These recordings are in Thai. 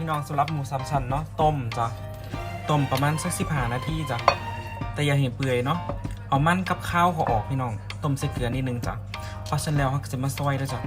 พี่น้องสำหรับหมูสามชั้นเนาะต้มจ้ะต้มประมาณสักสิบห้านาทีจ้ะแต่อย่าเห็นเปื่อยเนาะเอามันกับข้าวเขาออกพี่น้องต้มใส่เกลือนิดนึงจ้ะเพราะฉะนั้นแล้วเขาจะมาซอยด้วจ้ะ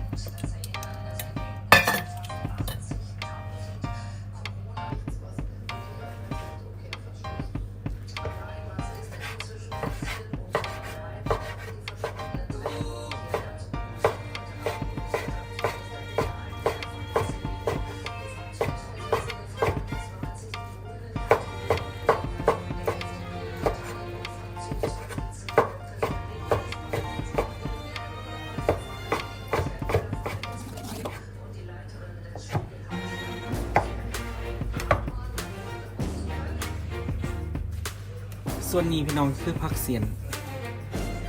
ส่วนนี้พี่น้องคือผักเสียน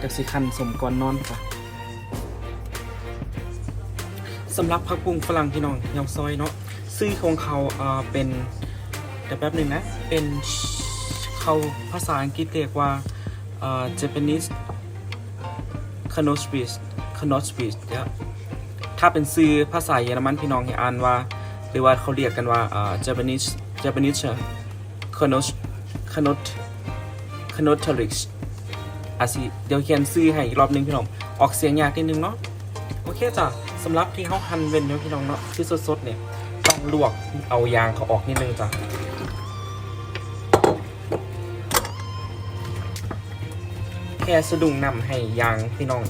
จากสิคันสมก่อนนอนจ้ะสำหรับผักบุ้งฝรั่งพี่น้องยำซอยเนาะซื้อของเขาอ่าเป็นเดี๋ยวแป๊บหนึ่งนะ เป็นเขาภาษาอังกฤษเรียกว่าอ่า Japanese c a n o s p i s c a n o s p i s เนี่ยถ้าเป็นซื้อภาษาเยอรมันพี่น้องให้อ่านว่า หรือว่าเขาเรียกกันว่าอ่า Japanese Japanese c a n o s c a n o t คโนทริกอาสิเดี๋ยวเขียนซื้อให้อีกรอบหนึงพี่น้อง ออกเสียงยากนิดนึงเนาะ โอเคจ้ะสำหรับที่เขาหั่นเว้นเนาะพี่น้องเนาะที่สดๆเนี่ยต้องลวกเอายางเขาออกนิดนึงจ้ะแค่สะดุ้งนำให้ยางพี่น้อง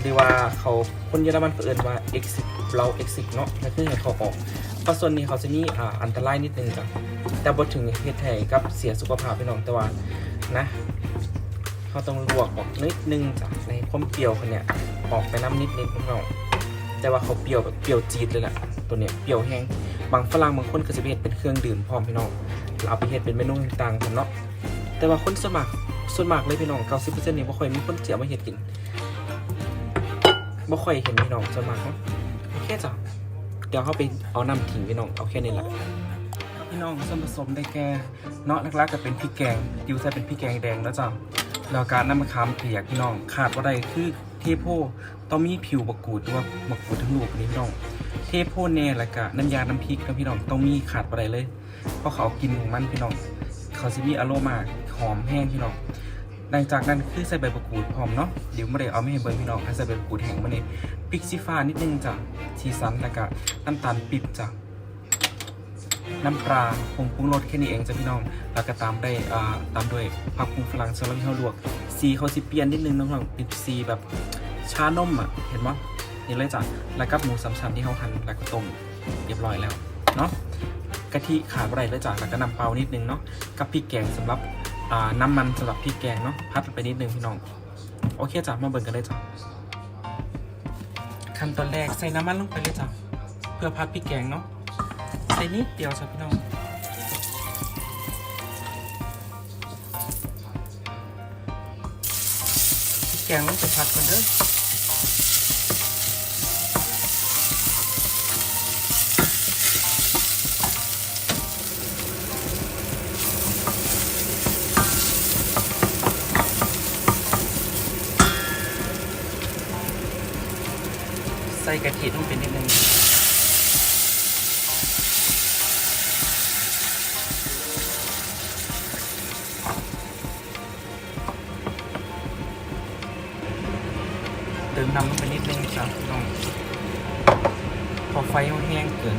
หรือว่าเขาคนเยอรมันเขาเอินว่า exit เรา exit เนาะนั่นคือให้เขาออกเพราะส่วนนี้เขาจะมีอ่าอันตรายนิดนึงจ้ะแต่บ่ถึงเฮ็ดให้กับเสียสุขภาพพี่น้องแต่ว่า นะเขาต้องลวกออกนิดนึงจากในความเปรี้ยวเขาเนี่ยออกไปน้ำนิดนิดพี่น้องแต่ว่าเขาเปรี้ยวแบบเปรี้ยวจี๊ดเลยแหละตัวเนี้ยเปรี้ยวแห้งบางฝรั่งบางคนก็จะไปเฮ็ดเป็นเครื่องดื่มพร้อมพี่น้องแล้วเอาไปเฮ็ดเป็นเมนูต่างๆกันเนาะแต่ว่าคนสมัครส่วนมากเลยพี่น้อง90%นี่บ่ค่อยมีคนเจียวมาเฮ็ดกินบ่ค่อยเห็นพี่น้องส่วนมากเนาะโอเคจ้ะเดี๋ยวเขาไปเอาน้ำทิ้งพี่น้องเอาแค่นี้แหละ พี่น้องส่วนผสมได้แก่เนาะหลักๆก็เป็นพริกแกงดิวใส่เป็นพริกแกงแดงแล้วจ้ะแล้วการน้ำมะขามเปียกพี่น้องขาดว่าได้คือเทโพต้องมีผิวบะกรูดตัวบะกรูดทั้งลูกนี่พี่น้องเทโพแน่ล้วก็น้ำยาน้ำพริกนะพี่น้องต้องมีขาดว่าได้เลย เพราะเขากินของมันพี่น้อง เขาสิมีอโรมาหอมแห้งพี่น้องหลังจากนั้นคือใส่ใบมะกรูดหอมเนาะเดี๋ยวไม่ได้เอาไม่ให้เบิร์นพี่น้องให้ใส่ใบมะกรูดแห้งมาเนี่ยพริกชี้ฟ้านิดนึงจ้ะชีสันแล้วก็น้ำตาลปิบจ้ะ น้ำปลาผงปรุงรสแค่นี้เองจ้ะพี่น้อง แล้วก็ตามได้ตามด้วยผักปรุงฝรั่งสลัดที่เขาลวกสีเขาสิเปลี่ยนนิดนึงน้องๆเป็นสีแบบชานมอะเห็นมั้ยนี่เลยจ้ะแล้วก็หมูสามชั้นที่เขาหั่นแล้วก็ต้มเรียบร้อยแล้วเนาะกะทิขาดอะไรเลยจ้ะแล้วก็น้ำเปล่านิดนึงเนาะกับพริกแกงสำหรับน้ำมันสำหรับพริกแกงเนาะพัดไปนิดนึงพี่น้องโอเคจ้ะมาเบิ่งกันเลยจ้ะขั้นตอนแรกใส่น้ำมันลงไปเลยจ้ะเพื่อพัดพริกแกงเนาะ ส่นิดเดียวจ้ะพี่น้องแกงต้องไปผัดก่อนเด้อใส่กะทิต้องเป็นนิดนึง พอไฟมันแห้งเกิน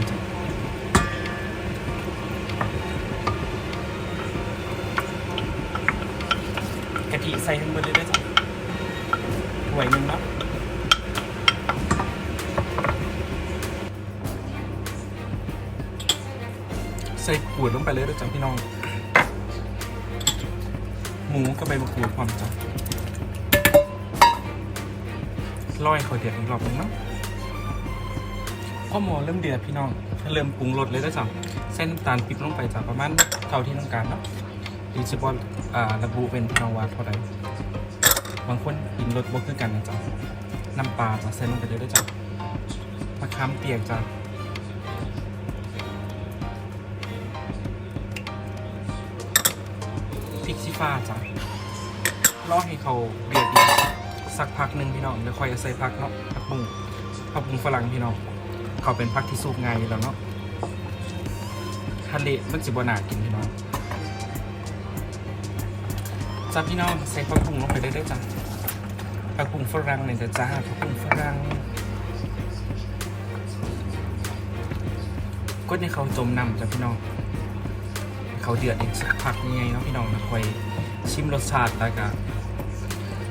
กะทิใส่ทั้งหมดเลยได้จ้ะถ้วยหนึ่งนะใส่ขวดลงไปเลยด้วยจ้ะพี่น้อง หมูกับใบมะกรูดความจ้ะร้อยเขาเดือดอีกรอบนึงเนาะ ข้อหมอเริ่มเดือดพี่น้องเริ่มปรุงรสเลยแล้จ้ะเส้นน้ำตาลปิบลงไปจากประมาณเท่าที่ต้องการเนาะดีเฉพาะอ่าระบุเป็นพี่น้องว่าเท่าไรบางคนกินรสบ่คือกันนะจ๊ะน้ำปลาจะใส่ลงไปเลยด้วยจ้ะมะขามเปียกจ้ะพริกชี้ฟ้าจ้ะรอให้เขาเดือดอีกสักพักหนึ่งพี่น้องเดี๋ยวค่อยใส่พักเนาะผักบุ้งผักบุ้งฝรั่งพี่น้อง เขาเป็นพักที่สูบง่ายอยู่แล้วเนาะทะเลมันสิบนากินพี่น้องจ้าพี่น้องใส่ผักบุ้งลงไปได้ได้จ้ะผักบุ้งฝรั่งเนี่ยจ้ะจ้าผักบุ้งฝรั่งก็ในเขาจมน้ำจ้ะพี่น้อง เขาเดือดอีกสักพักยังไงเนาะพี่น้องนะค่อยชิมรสชาติแล้วก็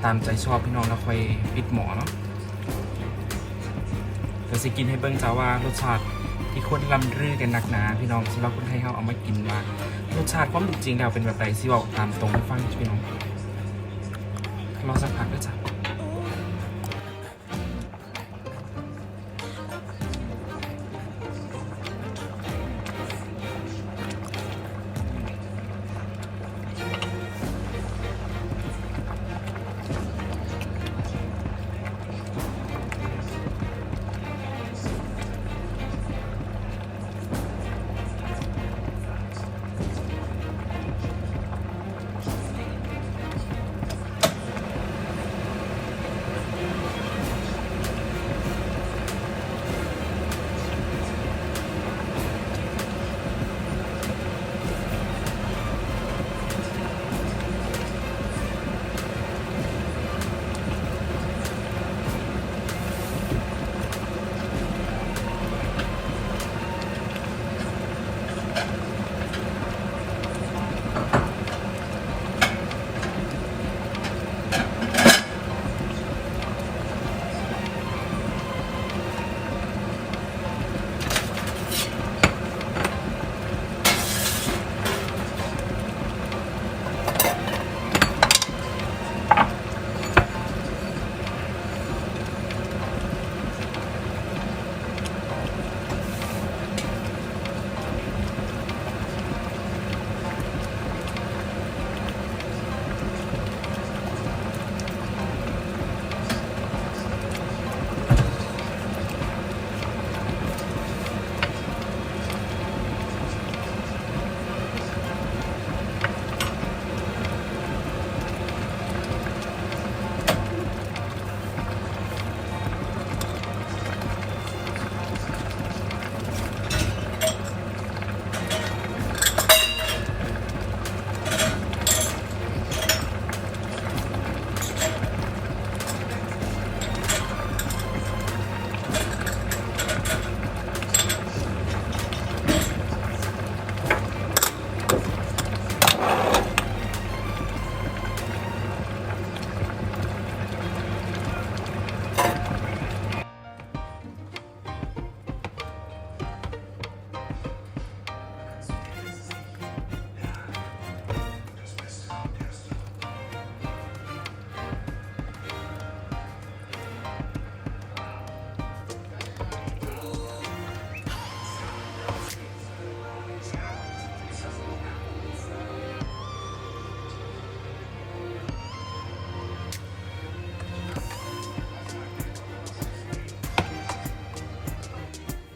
ตามใจชอบพี่น้องแล้วค่อยปิดหมอเนาะ เดี๋ยวสิกินให้เบิ้งจ้าว่ารสชาติที่คนลำรือกันนักหนาพี่น้องสำหรับคนไทยเขาเอามากินว่ารสชาติความเป็นจริงแล้วเป็นแบบไรสิบอกตามตรงให้ฟังพี่น้องรอสักพักด้วยจ้ะ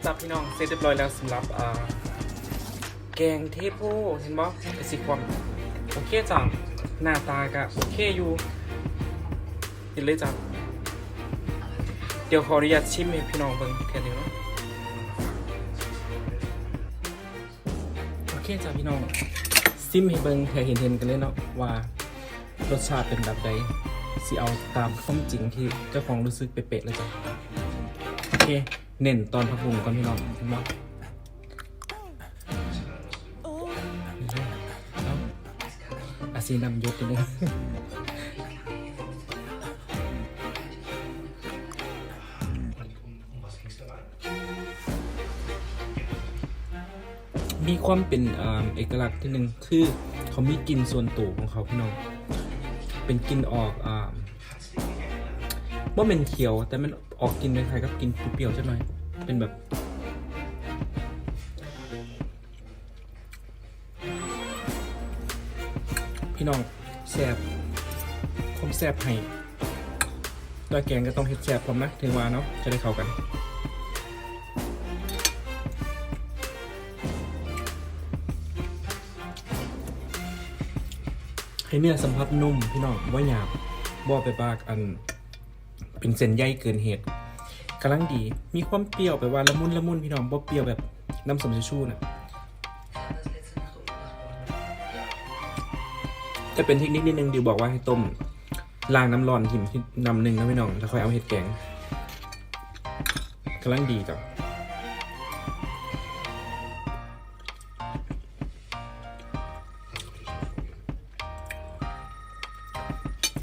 จับพี่น้องเสร็จเรียบร้อยแล้วสำหรับอ่าแกงเทโพเห็นบ่กระสิความโอเคจ้ะหน้าตาก็โอเคอยู่กินเลยจ้ะเดี๋ยวขออนุญาตชิมให้พี่น้องเบิ่งแค่นี้เนะโอเคจ้ะพี่น้องซิมให้เบิ่งให้เห็นเห็นๆกันเลยเนาะว่ารสชาติเป็นแบบใดสิเอาตามความจริงที่เจ้าของรู้สึกเป๊ะๆเลยจ้ะโอเค เน้นตอนพักบุงก่อนพี่น้องเห็นบ่นี่เลยเอาอาซีนำยศตัวนึงมีความเป็นอเอกลักษณ์ที่หนึ่งคือ เขามีกลิ่นส่วนตัวของเขาพี่น้อง เป็นกลิ่นออกอ่า ว่าเป็นเขียว แต่มันออกกลิ่นคล้ายๆกับกลิ่นเปรี้ยวๆจังหน่อย เป็นแบบ พี่น้องแซบผมแซบให้ดอยแกงก็ต้องเฮ็ดแซบผมนะถึงว่าเนาะจะได้เข้ากันให้เนื้อสัมผัสนุ่มพี่น้องว่าหยาบบ่ไปปากอัน เป็นเส้นใหญ่เกินเหตุกำลังดีมีความเปรี้ยวแบบว่าละมุนละมุนพี่น้องบ่เปรี้ยวแบบน้ำสมสายชูนะ่ะจะเป็นเทคนิคนิดนึงดิวบอกว่าให้ต้มล้างน้ำร้อนหิมน้ำหนึ่งนะพี่น้องแล้วค่อยเอาเห็ดแกงกำลังดีจ้ะ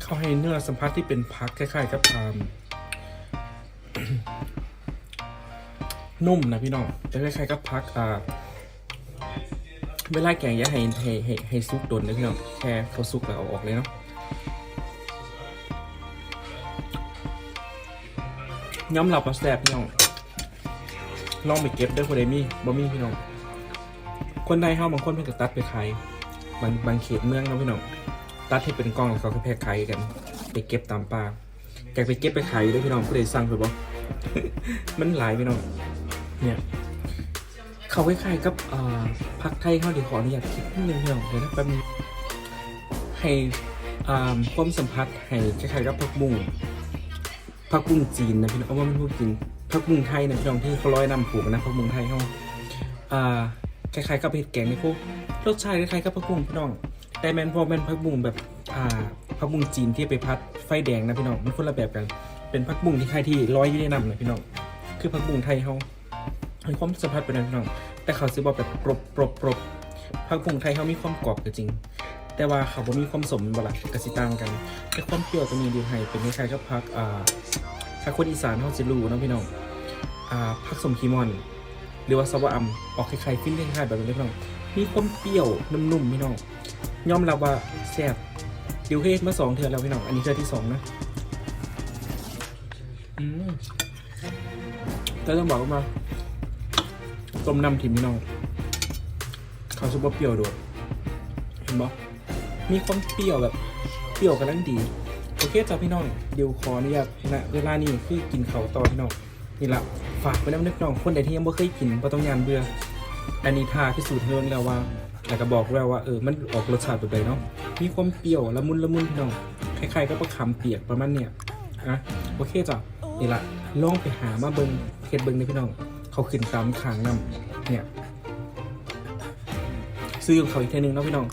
เขาให้เนื้อสัมผัสที่เป็นพักคล้ายๆกับพามนุ่มนะพี่น้องจะคล้ายๆกับพักอ่าเวลาแกงอย่าให้ให้ให้ให้ซุกโดนนะพี่น้องแค่เขาซุกแล้วเอาออกเลยเนาะย้ำหลับมาแสบพี่น้องลองไปเก็บด้วยคนใดมีบ่มีพี่น้อง คนใดเฮาบางคนเพิ่นก็ตัดไปขายบางบางเขตเมืองนะพี่น้อง ตัดให้เป็นกล่องแล้วเขาก็แพ็คขายกัน ไปเก็บตามป่าแกไปเก็บไปขายด้วยพี่น้องผู้ใดสั่งไปบ่มันหลายพี่น้องเนี่ยเขาคล้ายๆกับพักไทยเขาเดี๋ยวขออนุญาตคิดนิดนึงเดี๋ยวเดี๋ยวนะแป๊บนึงให้ความสัมผัสให้คล้ายๆกับพักบุ้งพักบุ้งจีนนะพี่น้องเอาว่ามันพูดจริงพักบุ้งไทยนะพี่น้องที่เขาร้อยนำผูกนะพักบุ้งไทยเขาคล้ายๆกับเห็ดแกงในพวกรสชาติคล้ายๆกับพักบุ้งพี่น้อง แต่แมนพอแมนพักบุ้งแบบอ่าพักบุ้งจีนที่ไปพัดไฟแดงนะพี่น้องมันคนละแบบกัน เป็นพักบุ้งที่ใครที่ร้อยยี่ในนำนะพี่น้องคือพักบุ้งไทยเขามีความสัมผัสเป็นนั้นน้อง แต่เขาซื้อบอกแบบปรบปรบปรบผักผงไทยเขามีความกรอบก็จริง แต่ว่าเขาบ่มีความสมบ่ละกสิต่างกัน แต่ความเปรี้ยวตัวนี้ดีให้เป็นคล้ายๆกับผักอ่าถ้าคนอีสานเขาจะรู้นะพี่น้องอ่าผักสมคีมอน หรือว่าซาวะอัมออกคล้ายๆฟิ้นคล้ายๆแบบนี้พี่น้องมีความเปรี้ยวนุ่มๆพี่น้อง ยอมรับว่าแซ่บดิวเคสมาสองเทือนแล้วพี่น้อง อันนี้เทือที่สองนะอืมแต่ต้องบอกว่าต้มน้ำทิมพี่น้องเขาซุปเปอร์เปรี้ยวด้วยเห็นปะมีความเปรี้ยวแบบเปรี้ยวกำลังดี โอเคจ้าพี่น้องเดี๋ยวขออนุญาตนะเวลานี้คือกินเขาต่อพี่น้องนี่ละฝากไปแล้วนึกน้องคนใดที่ยังไม่เคยกินบ่ต้องยานเบื่ออันนี้ทาพิสูจน์เรื่องแล้วว่า แล้วก็บอกแล้วว่าเออมันออกรสชาติแบบไหนเนาะมีความเปรี้ยวละมุนละมุนพี่น้องคล้ายๆกับมะขามเปียกประมาณเนี้ยอะโอเคจ้ะนี่ละลองไปหามาเบิงเฮ็ดเบิงในพี่น้อง เขาขึ้นตามขางนำเนี่ยซื้อของเขาอีกทีนึงเนาะพี่น้อง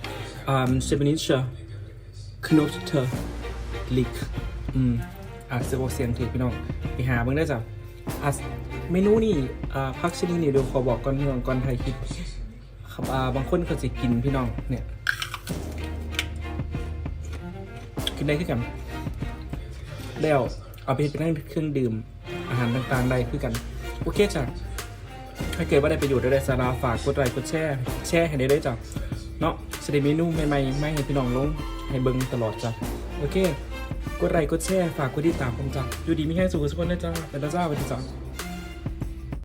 อ่าเชฟนิชคโนเตอร์ลิกอืมอาจจะบอกเสียงถูกพี่น้องไปหาเบิงได้จ้ะอะเมนูนี่อ่าพักชนิดนี้เดี๋ยวขอบอกก่อนพี่น้องก่อนไทยคลิป ครับาบางคนเขาจะกินพี่น้องเนี่ย กินได้คือกัน แล้วเอาไปเป็นเครื่องดื่มอาหารต่างๆได้คือกัน โอเคจ้ะถ้าเกิดว่าได้ประโยชน์ได้สาระฝากกดไลค์กดแชร์แชร์ให้ได้ด้วยจ้ะเนาะสเดเมนูใหม่ๆไม่ให้พี่น้องลงให้เบิ่งตลอดจ้ะโอเค กดไลค์กดแชร์ฝากกดติดตามผมจ้ะอยู่ดีไม่ให้สุขสุขคนนะจ้าเป็นตาจ้าสวัสดีจ้ะ